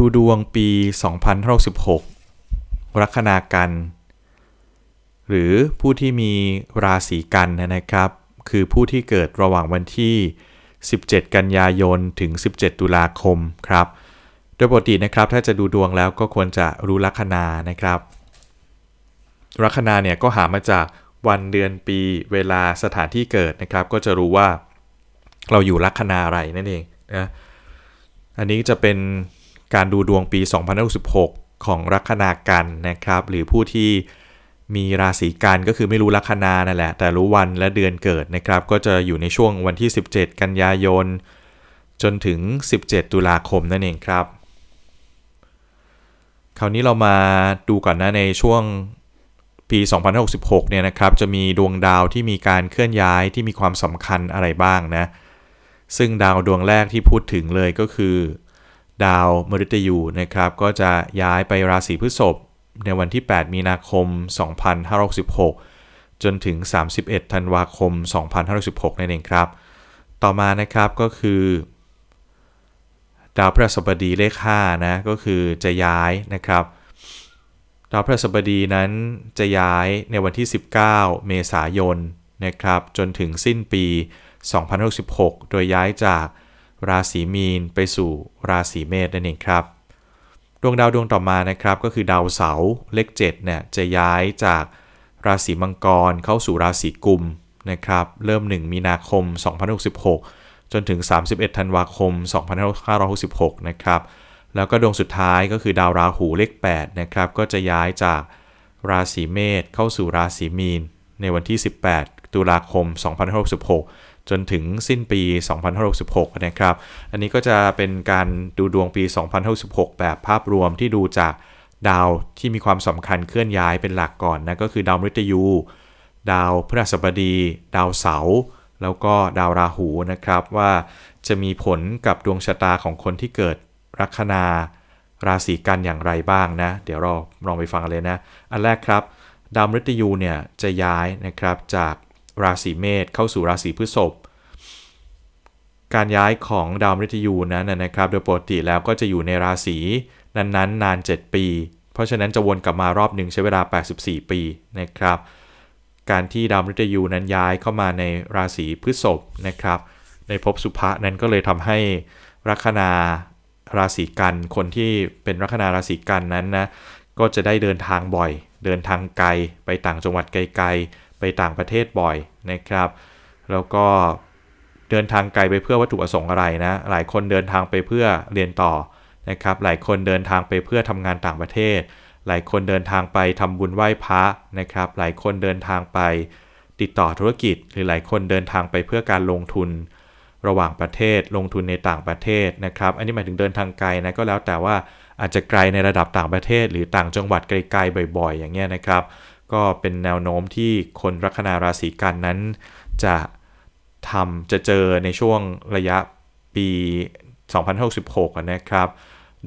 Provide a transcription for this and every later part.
ดูดวงปี 2016ลัคนากัน หรือผู้ที่มีราศีกันนะครับ คือผู้ที่เกิดระหว่างวันที่ 17 กันยายน ถึง 17 ตุลาคมครับ โดยปกตินะครับ ถ้าจะดูดวงแล้วก็ควรจะรู้ลัคนานะครับ ลัคนาเนี่ยก็หามาจากวันเดือนปีเวลาสถานที่เกิดนะครับ ก็จะรู้ว่าเราอยู่ลัคนาอะไรนั่นเองนะ อันนี้จะเป็น การดูดวงปี 2016ของลัคนากันนะครับ หรือผู้ที่มีราศีกันก็คือไม่รู้ลัคนานั่นแหละ แต่รู้วันและเดือนเกิดนะครับ ก็จะอยู่ในช่วงวันที่ 17 กันยายน จนถึง 17 ตุลาคมนั่นเองครับ คราวนี้เรามาดูก่อนนะในช่วงปี 2066 เนี่ยนะครับ จะมีดวงดาวที่มีการเคลื่อนย้ายที่มีความสำคัญอะไรบ้างนะ ซึ่งดาวดวงแรกที่พูดถึงเลยก็คือ ดาวมฤตยูนะครับก็จะย้ายไปราศีพฤษภในวันที่ 8 มีนาคม 2566 จนถึง 31 ธันวาคม 2566 นั่นเองครับ ต่อมานะครับก็คือ ดาวพฤหัสบดีเลข5นะก็คือจะย้ายนะครับ ดาวพฤหัสบดีนั้นจะย้ายในวันที่ 19 เมษายนนะครับจนถึงสิ้นปี 2066 โดยย้ายจาก ราศีมีนไปสู่ราศีเมษนั่นเองครับ ดวงดาวดวงต่อมานะครับก็คือดาวเสาร์เลข7เนี่ยจะย้ายจากราศีมังกรเข้าสู่ราศีกุมนะครับเริ่ม 1 มีนาคม 2066 จนถึง 31 ธันวาคม 2566 นะครับแล้วก็ดวงสุดท้ายก็คือดาวราหูเลข8นะครับก็จะย้ายจากราศีเมษเข้าสู่ราศีมีน ในวันที่ 18 ตุลาคม 2566 จนถึงสิ้นปี2566 นะครับ อันนี้ก็จะเป็นการดูดวงปี2566 แบบภาพรวมที่ดูจากดาวที่มีความสำคัญเคลื่อนย้ายเป็นหลักก่อนนะ ก็คือดาวมฤตยู ดาวพฤหัสบดี ดาวเสาร์แล้วก็ดาวราหูนะครับว่าจะมีผลกับดวงชะตาของคนที่เกิดลัคนาราศีกันอย่างไรบ้างนะ เดี๋ยวเราลองไปฟังกันเลยนะ อันแรกครับ ดาวมฤตยูเนี่ยจะย้ายนะครับจาก ราศีเมษเข้าสู่ราศีพฤษภการย้ายของดาวมฤตยูนั้นนะครับ โดยปกติแล้วก็จะอยู่ในราศีนั้นๆ นาน 7 ปี เพราะฉะนั้นจะวนกลับมารอบหนึ่งใช้เวลา 84 ปีนะครับ การที่ดาวมฤตยูนั้นย้ายเข้ามาในราศีพฤษภนะครับ ในภพสุภะนั้นก็เลยทำให้ลัคนาราศีกันคนที่เป็นลัคนาราศีกันนั้นนะก็จะได้เดินทางบ่อย เดินทางไกลไปต่างจังหวัดไกล ไปต่างประเทศบ่อยนะครับ แล้วก็เดินทางไกลไปเพื่อวัตถุประสงค์อะไรนะ หลายคนเดินทางไปเพื่อเรียนต่อนะครับ หลายคนเดินทางไปเพื่อทำงานต่างประเทศ หลายคนเดินทางไปทำบุญไหว้พระนะครับ หลายคนเดินทางไปติดต่อธุรกิจ หรือหลายคนเดินทางไปเพื่อการลงทุนระหว่างประเทศลงทุนในต่างประเทศนะครับ อันนี้หมายถึงเดินทางไกลนะก็แล้วแต่ว่าอาจจะไกลในระดับต่างประเทศ หรือต่างจังหวัดไกลๆบ่อย ๆ อย่างเงี้ยนะครับ ก็เป็นแนวโน้มที่คนลัคนาราศีกันนั้น จะทำจะเจอในช่วงระยะปี 2066 นะครับ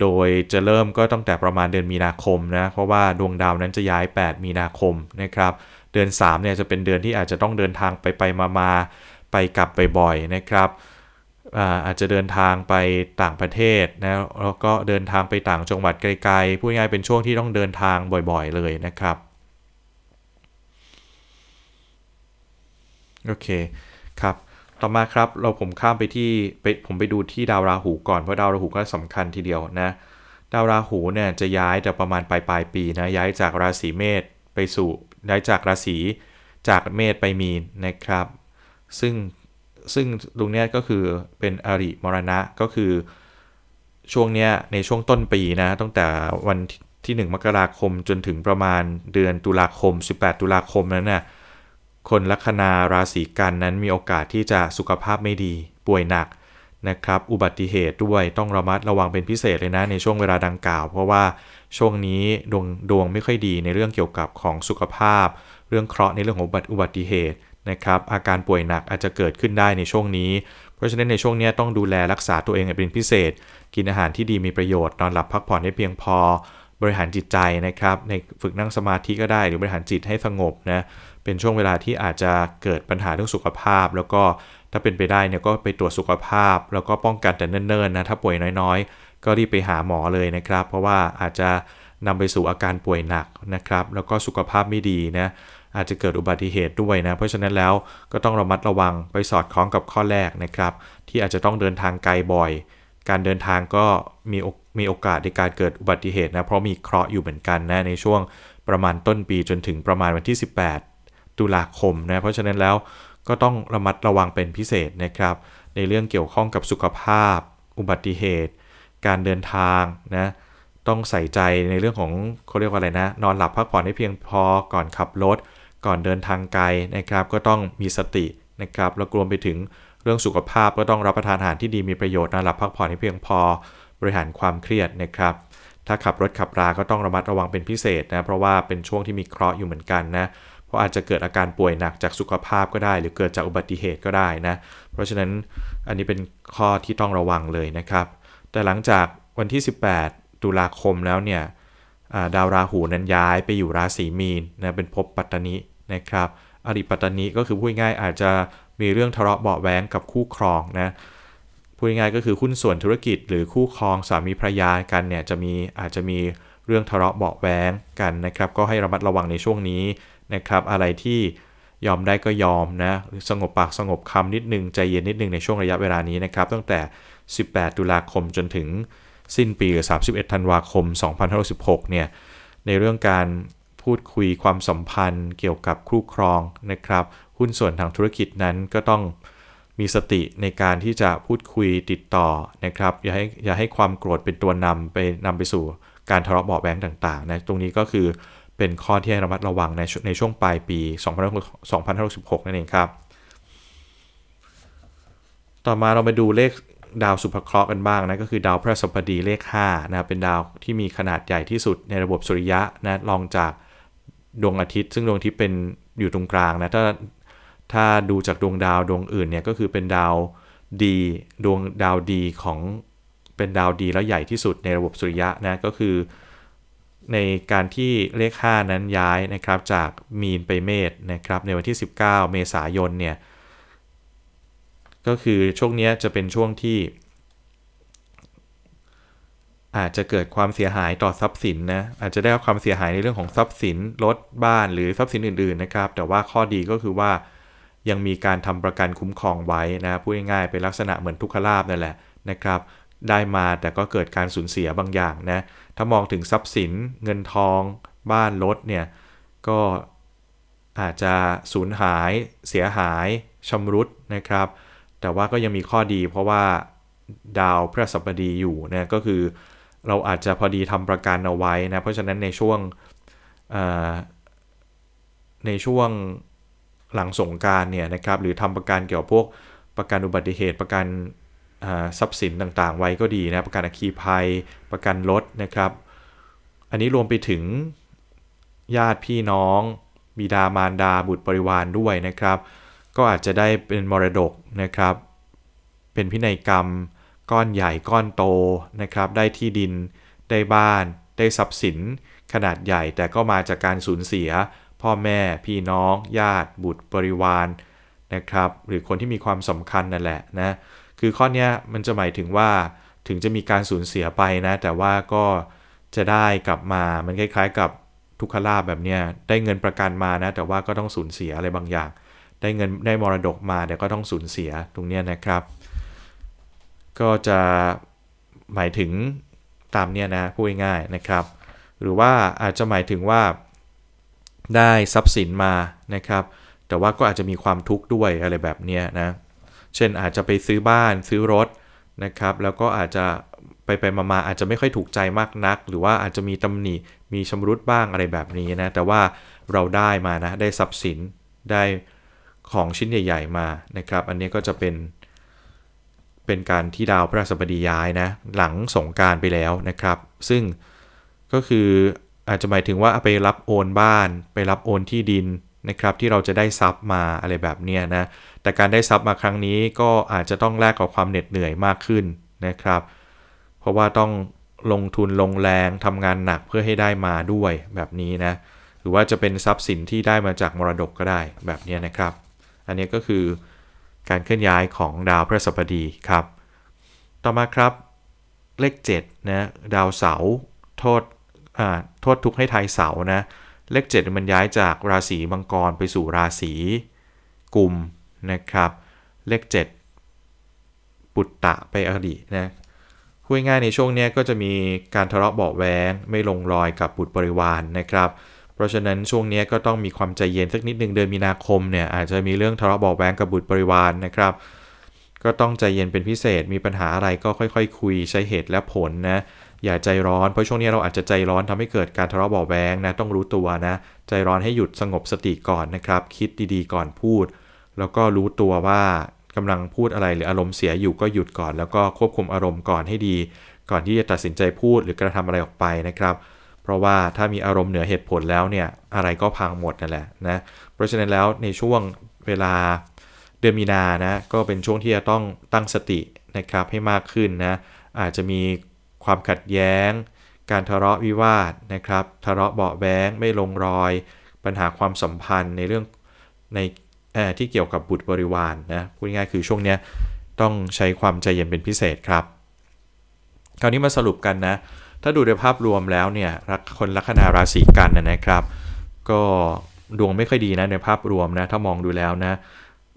โดยจะเริ่มก็ตั้งแต่ประมาณเดือนมีนาคมนะ เพราะว่าดวงดาวนั้นจะย้าย 8 มีนาคมนะครับ เดือน 3 เนี่ยจะเป็นเดือนที่อาจจะต้องเดินทางไปไปมามาไปกลับบ่อยๆนะครับอาจจะเดินทางไปต่างประเทศนะแล้วก็เดินทางไปต่างจังหวัดไกลๆพูดง่ายๆเป็นช่วงที่ต้องเดินทางบ่อยๆเลยนะครับ โอเคครับ ต่อมาครับเราผมข้ามไปที่ไปผมไปดูที่ดาวราหูก่อนเพราะดาวราหูก็สำคัญทีเดียวนะ ดาวราหูเนี่ยจะย้ายแต่ประมาณปลายปลายปีนะย้ายจากราศีเมษไปสู่ย้ายจากราศีจากเมษไปมีนนะครับ ซึ่งซึ่งตรงนี้ก็คือเป็นอริมรณะก็คือช่วงเนี้ยในช่วงต้นปีนะตั้งแต่วันที่ 1 มกราคมจนถึงประมาณเดือนตุลาคม 18 ตุลาคมนั้นนะ่ะ คนลัคนาราศีกันนั้นมีโอกาสที่จะสุขภาพไม่ดีป่วยหนักนะครับ อุบัติเหตุด้วยต้องระมัดระวังเป็นพิเศษเลยนะในช่วงเวลาดังกล่าว เพราะว่าช่วงนี้ดวงดวงไม่ค่อยดีในเรื่องเกี่ยวกับของสุขภาพ เรื่องเคราะห์ในเรื่องของอุบัติเหตุนะครับอาการป่วยหนักอาจจะเกิดขึ้นได้ในช่วงนี้ เพราะฉะนั้นในช่วงนี้ต้องดูแลรักษาตัวเองเป็นพิเศษ กินอาหารที่ดีมีประโยชน์นอนหลับพักผ่อนให้เพียงพอบริหารจิตใจนะครับในฝึกนั่งสมาธิก็ได้หรือบริหารจิตให้สงบนะ เป็นช่วงเวลาที่อาจจะเกิดปัญหาเรื่องสุขภาพ แล้วก็ถ้าเป็นไปได้เนี่ยก็ไปตรวจสุขภาพ แล้วก็ป้องกันแต่เนิ่นๆนะถ้าป่วยน้อยๆ ก็รีบไปหาหมอเลยนะครับ เพราะว่าอาจจะนำไปสู่อาการป่วยหนักนะครับ แล้วก็สุขภาพไม่ดีนะอาจจะเกิดอุบัติเหตุด้วยนะ เพราะฉะนั้นแล้วก็ต้องระมัดระวังไปสอดคล้องกับข้อแรกนะครับ ที่อาจจะต้องเดินทางไกลบ่อย การเดินทางก็มีมีโอกาสในการเกิดอุบัติเหตุนะเพราะมีเคราะห์อยู่เหมือนกันนะในช่วงประมาณต้นปีจนถึงประมาณวันที่ 18 ตุลาคมนะเพราะฉะนั้นแล้วก็ต้องระมัดระวังเป็นพิเศษนะครับ ในเรื่องเกี่ยวข้องกับสุขภาพ อุบัติเหตุ การเดินทางนะต้องใส่ใจในเรื่องของเขาเรียกว่าอะไรนะ นอนหลับพักผ่อนให้เพียงพอก่อนขับรถ ก่อนเดินทางไกลนะครับ ก็ต้องมีสตินะครับแล้วรวมไปถึงเรื่องสุขภาพก็ต้องรับประทานอาหารที่ดีมีประโยชน์นอนหลับพักผ่อนให้เพียงพอบริหารความเครียดนะครับ ถ้าขับรถขับราก็ต้องระมัดระวังเป็นพิเศษนะเพราะว่าเป็นช่วงที่มีเคราะห์อยู่เหมือนกันนะ ราะอาจจะเกิดอาการป่วยหนักจากสุขภาพก็ได้ หรือเกิดจากอุบัติเหตุก็ได้นะ เพราะฉะนั้นอันนี้เป็นข้อที่ต้องระวังเลยนะครับ แต่หลังจากวันที่ 18 ตุลาคมแล้วเนี่ยดาวราหูนั้นย้ายไปอยู่ราศีมีนนะเป็นภพปัตตนินะครับอริปัตตนิก็คือพูดง่ายอาจจะมีเรื่องทะเลาะเบาแหวงกับคู่ครองนะพูดง่ายก็คือหุ้นส่วนธุรกิจ หรือคู่ครองสามีภรรยากันเนี่ยจะมีอาจจะมีเรื่องทะเลาะเบาแหวงกันนะครับ ก็ให้ระมัดระวังในช่วงนี้ นะครับอะไรที่ยอมได้ก็ยอมนะสงบปากสงบคำนิดนึง ใจเย็นนิดนึงในช่วงระยะเวลานี้นะครับ ตั้งแต่ 18 ตุลาคมจนถึงสิ้นปีหรือ 31 ธันวาคม 2516 เนี่ย ในเรื่องการพูดคุยความสัมพันธ์เกี่ยวกับคู่ครองนะครับ หุ้นส่วนทางธุรกิจนั้นก็ต้องมีสติในการที่จะพูดคุยติดต่อนะครับ อย่าให้อย่าให้ความโกรธเป็นตัวนำไปนำไปสู่การทะเลาะเบาแบงต่างๆนะ ตรงนี้ก็คือ เป็นข้อที่ให้ระมัดระวังในในช่วงปลายปี 2566 นั่นเองครับ ต่อมาเราไปดูเลขดาวสุภเคราะห์กันบ้างนะก็คือดาวพระสัปดีเลข5นะเป็นดาวที่มีขนาดใหญ่ที่สุดในระบบสุริยะนะรองจากดวงอาทิตย์ ซึ่งดวงอาทิตย์เป็นอยู่ตรงกลางนะถ้าถ้าดูจากดวงดาวดวงอื่นเนี่ยก็คือเป็นดาวดีดวงดาวดีของเป็นดาวดีแล้วใหญ่ที่สุดในระบบสุริยะนะก็คือ ในการที่เลข 5 นั้นย้ายนะครับจากมีนไปเมษนะครับในวันที่ 19 เมษายนเนี่ยก็คือช่วงนี้จะเป็นช่วงที่ อาจจะเกิดความเสียหายต่อทรัพย์สินนะอาจจะได้รับความเสียหายในเรื่องของทรัพย์สินรถบ้านหรือทรัพย์สินอื่นๆนะครับ แต่ว่าข้อดีก็คือว่ายังมีการทำประกันคุ้มครองไว้นะพูดง่ายๆเป็นลักษณะเหมือนทุกขลาบนั่นแหละนะครับ ได้มาแต่ก็เกิดการสูญเสียบางอย่างนะ ถ้ามองถึงทรัพย์สินเงินทอง บ้านรถเนี่ย ก็อาจจะสูญหายเสียหายชำรุดนะครับ แต่ว่าก็ยังมีข้อดีเพราะว่าดาวพระสัปดีอยู่นะก็คือเราอาจจะพอดีทำประกันเอาไว้นะ เพราะฉะนั้นในช่วงในช่วงหลังสงการเนี่ยนะครับหรือทำประกันเกี่ยวกับพวกประกันอุบัติเหตุประกัน ทรัพย์สินต่างๆ ไว้ก็ดีนะประกันอัคคีภัยประกันรถนะครับ อันนี้รวมไปถึงญาติพี่น้อง บิดามารดาบุตรบริวารด้วยนะครับ ก็อาจจะได้เป็นมรดกนะครับ เป็นพินัยกรรม ก้อนใหญ่ก้อนโตนะครับ ได้ที่ดิน ได้บ้าน ได้ทรัพย์สิน ขนาดใหญ่แต่ก็มาจากการสูญเสีย พ่อแม่พี่น้อง ญาติบุตรบริวารนะครับ หรือคนที่มีความสำคัญนั่นแหละนะ คือข้อนี้มันจะหมายถึงว่าถึงจะมีการสูญเสียไปนะ แต่ว่าก็จะได้กลับมามันคล้ายๆ กับทุกขลาบแบบเนี้ยได้เงินประกันมานะ แต่ว่าก็ต้องสูญเสียอะไรบางอย่าง ได้เงินได้มรดกมาแต่ก็ต้องสูญเสียตรงเนี้ยนะครับ ก็จะหมายถึงตามเนี้ยนะพูดง่ายๆนะครับ หรือว่าอาจจะหมายถึงว่าได้ทรัพย์สินมานะครับ แต่ว่าก็อาจจะมีความทุกข์ด้วยอะไรแบบเนี้ยนะ เช่นอาจจะไปซื้อบ้านซื้อรถนะครับแล้วก็อาจจะไปไปมาๆอาจจะไม่ค่อยถูกใจมากนัก หรือว่าอาจจะมีตำหนิมีชำรุดบ้างอะไรแบบนี้นะแต่ว่าเราได้มานะได้ทรัพย์สินได้ของชิ้นใหญ่ ๆ มานะครับ อันนี้ก็จะเป็น เป็นการที่ดาวพระสัปดีย้ายนะหลังสงการไปแล้วนะครับ ซึ่งก็คืออาจจะหมายถึงว่าไปรับโอนบ้าน ไปรับโอนที่ดิน นะครับที่เราจะได้ทรัพย์มาอะไรแบบนี้นะแต่การได้ทรัพย์มาครั้งนี้ก็อาจจะต้องแลกกับความเหน็ดเหนื่อยมากขึ้นนะครับ เพราะว่าต้องลงทุนลงแรงทำงานหนักเพื่อให้ได้มาด้วยแบบนี้นะหรือว่าจะเป็นทรัพย์สินที่ได้มาจากมรดกก็ได้แบบนี้นะครับ อันนี้ก็คือการเคลื่อนย้ายของดาวพฤหัสบดีครับ ต่อมาครับเลข7นะดาวเสาโทษโทษทุกข์ให้ทายเสานะ เลข7มันย้ายจากราศีมังกรไปสู่ราศีกุมนะครับ เลข 7 ปุตตะไปอดีนะพูดง่ายในช่วงนี้ก็จะมีการทะเลาะเบาะแว้งไม่ลงรอยกับบุตรบริวารนนะครับ เพราะฉะนั้นช่วงนี้ก็ต้องมีความใจเย็นสักนิดหนึ่งเดือนมีนาคมเนี่ยอาจจะมีเรื่องทะเลาะเบาะแว้งกับบุตรบริวารนะครับ ก็ต้องใจเย็นเป็นพิเศษมีปัญหาอะไรก็ค่อยๆคคุยใช้เหตุและผลนะ อย่าใจร้อนเพราะช่วงนี้เราอาจจะใจร้อนทำให้เกิดการทะเลาะเบาะแว้งนะต้องรู้ตัวนะ ใจร้อนให้หยุดสงบสติก่อนนะครับ คิดดีๆก่อนพูด แล้วก็รู้ตัวว่ากำลังพูดอะไรหรืออารมณ์เสียอยู่ก็หยุดก่อน แล้วก็ควบคุมอารมณ์ก่อนให้ดี ก่อนที่จะตัดสินใจพูดหรือกระทำอะไรออกไปนะครับเพราะว่าถ้ามีอารมณ์เหนือเหตุผลแล้วเนี่ยอะไรก็พังหมดนั่นแหละนะเพราะฉะนั้นแล้วในช่วงเวลาเดือนมีนานะก็เป็นช่วงที่จะต้องตั้งสตินะครับให้มากขึ้นนะอาจจะมี ความขัดแย้ง การทะเลาะวิวาทนะครับ ทะเลาะเบาแว้งไม่ลงรอย ปัญหาความสัมพันธ์ในเรื่องในที่เกี่ยวกับบุตรบริวารนนะพูดง่ายคือช่วงเนี้ยต้องใช้ความใจเย็นเป็นพิเศษครับ คราวนี้มาสรุปกันนะ ถ้าดูโดยภาพรวมแล้วเนี่ยรักคนลัคนาราศีกันนะนะครับ ก็ดวงไม่ค่อยดีนะในภาพรวมนะถ้ามองดูแล้วนะ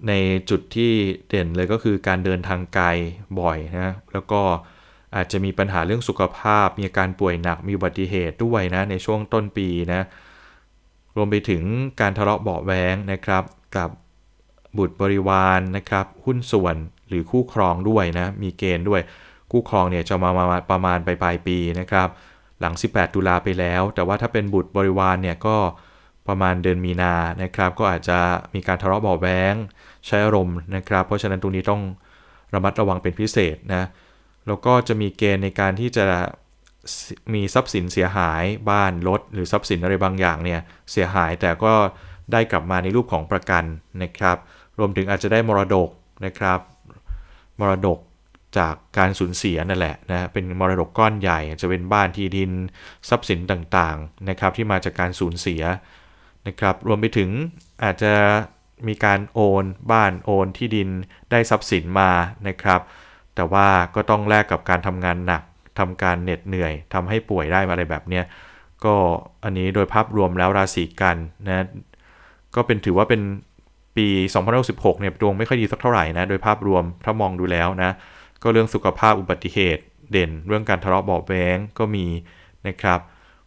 ในจุดที่เด่นเลยก็คือการเดินทางไกลบ่อยนะแล้วก็ อาจจะมีปัญหาเรื่องสุขภาพ มีอาการป่วยหนักมีอุบัติเหตุด้วยนะในช่วงต้นปีนะรวมไปถึงการทะเลาะเบาแวงนะครับ กับบุตรบริวารนนะครับ หุ้นส่วนหรือคู่ครองด้วยนะมีเกณฑ์ด้วยคู่ครองเนี่ยจะมามาประมาณปลายปลายปีนะครับ หลัง 18 ตุลาไปแล้ว แต่ว่าถ้าเป็นบุตรบริวารเนี่ยก็ประมาณเดือนมีนานะครับ ก็อาจจะมีการทะเลาะเบาแวงใช้อารมณ์นะครับ เพราะฉะนั้นตรงนี้ต้องระมัดระวังเป็นพิเศษนะ แล้วก็จะมีเกณฑ์ในการที่จะมีทรัพย์สินเสียหายบ้านรถหรือทรัพย์สินอะไรบางอย่างเนี่ยเสียหายแต่ก็ได้กลับมาในรูปของประกันนะครับ รวมถึงอาจจะได้มรดกนะครับ มรดกจากการสูญเสียนั่นแหละนะเป็นมรดกก้อนใหญ่จะเป็นบ้านที่ดินทรัพย์สินต่างๆนะครับ ที่มาจากการสูญเสียนะครับ รวมไปถึงอาจจะมีการโอนบ้านโอนที่ดินได้ทรัพย์สินมานะครับ แต่ว่าก็ต้องแลกกับการทำงานหนักทำการเหน็ดเหนื่อยทำให้ป่วยได้อะไรแบบเนี้ยก็อันนี้โดยภาพรวมแล้วราศีกันนะก็เป็นถือว่าเป็นปี2016เนี่ยดวงไม่ค่อยดีสักเท่าไหร่นะโดยภาพรวมถ้ามองดูแล้วนะก็เรื่องสุขภาพอุบัติเหตุเด่น เรื่องการทะเลาะเบาแว้งก็มีนะครับ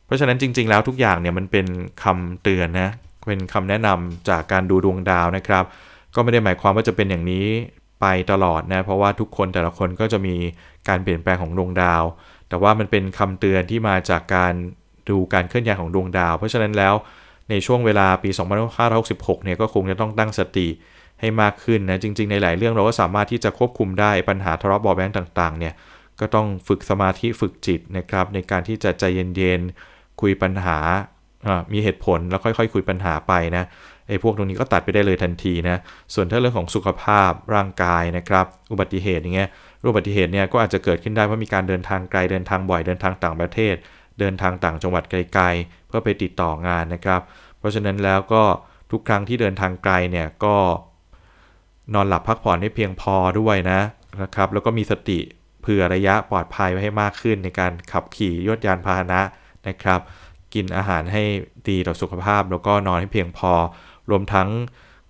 เพราะฉะนั้นจริง ๆ แล้วทุกอย่างเนี่ยมันเป็นคำเตือนนะเป็นคำแนะนำจากการดูดวงดาวนะครับ ก็ไม่ได้หมายความว่าจะเป็นอย่างนี้ ไปตลอดนะเพราะว่าทุกคนแต่ละคนก็จะมีการเปลี่ยนแปลงของดวงดาว แต่ว่ามันเป็นคำเตือนที่มาจากการดูการเคลื่อนย้ายของดวงดาว เพราะฉะนั้นแล้วในช่วงเวลาปี 2566 เนี่ยก็คงจะต้องตั้งสติให้มากขึ้นนะจริง ๆ ในหลายเรื่องเราก็สามารถที่จะควบคุมได้ปัญหาทะเลาะบาะแว้งต่างๆเนี่ยก็ต้องฝึกสมาธิฝึกจิตนะครับในการที่จะใจเย็นๆคุยปัญหา มีเหตุผลแล้วค่อยๆคุยปัญหาไปนะไอ้พวกตรงนี้ก็ตัดไปได้เลยทันทีนะส่วนถ้าเรื่องของสุขภาพร่างกายนะครับ อุบัติเหตุอย่างเงี้ยอุบัติเหตุเนี่ยก็อาจจะเกิดขึ้นได้เพราะมีการเดินทางไกลเดินทางบ่อยเดินทางต่างประเทศ เดินทางต่างจังหวัดไกล ๆ เพื่อไปติดต่องานนะครับ เพราะฉะนั้นแล้วก็ทุกครั้งที่เดินทางไกลเนี่ยก็นอนหลับพักผ่อนให้เพียงพอด้วยนะนะครับแล้วก็มีสติเผื่อระยะปลอดภัยไว้ให้มากขึ้นในการขับขี่ยวดยานพาหนะนะครับ กินอาหารให้ดีต่อสุขภาพ แล้วก็นอนให้เพียงพอ รวมทั้ง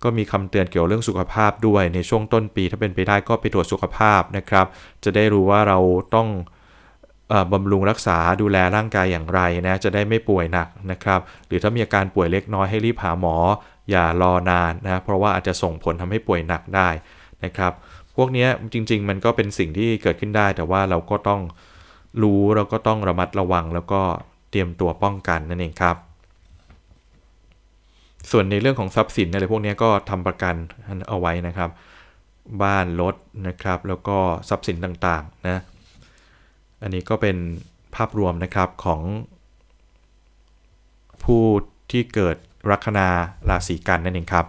ก็มีคำเตือนเกี่ยวเรื่องสุขภาพด้วยในช่วงต้นปี ถ้าเป็นไปได้ก็ไปตรวจสุขภาพนะครับ จะได้รู้ว่าเราต้องบำรุงรักษาดูแลร่างกายอย่างไรนะจะได้ไม่ป่วยหนักนะครับ หรือถ้ามีอาการป่วยเล็กน้อยให้รีบหาหมอ อย่ารอนานนะเพราะว่าอาจจะส่งผลทำให้ป่วยหนักได้นะครับ พวกนี้จริง ๆ มันก็เป็นสิ่งที่เกิดขึ้นได้ แต่ว่าเราก็ต้องรู้เราก็ต้องระมัดระวังแล้วก็ เตรียมตัวป้องกันนั่นเองครับ ส่วนในเรื่องของทรัพย์สินอะไรพวกนี้ก็ทำประกันเอาไว้นะครับ บ้านรถนะครับ แล้วก็ทรัพย์สินต่างๆนะอันนี้ก็เป็นภาพรวมนะครับของผู้ที่เกิดลัคนาราศีกันนั่นเองครับ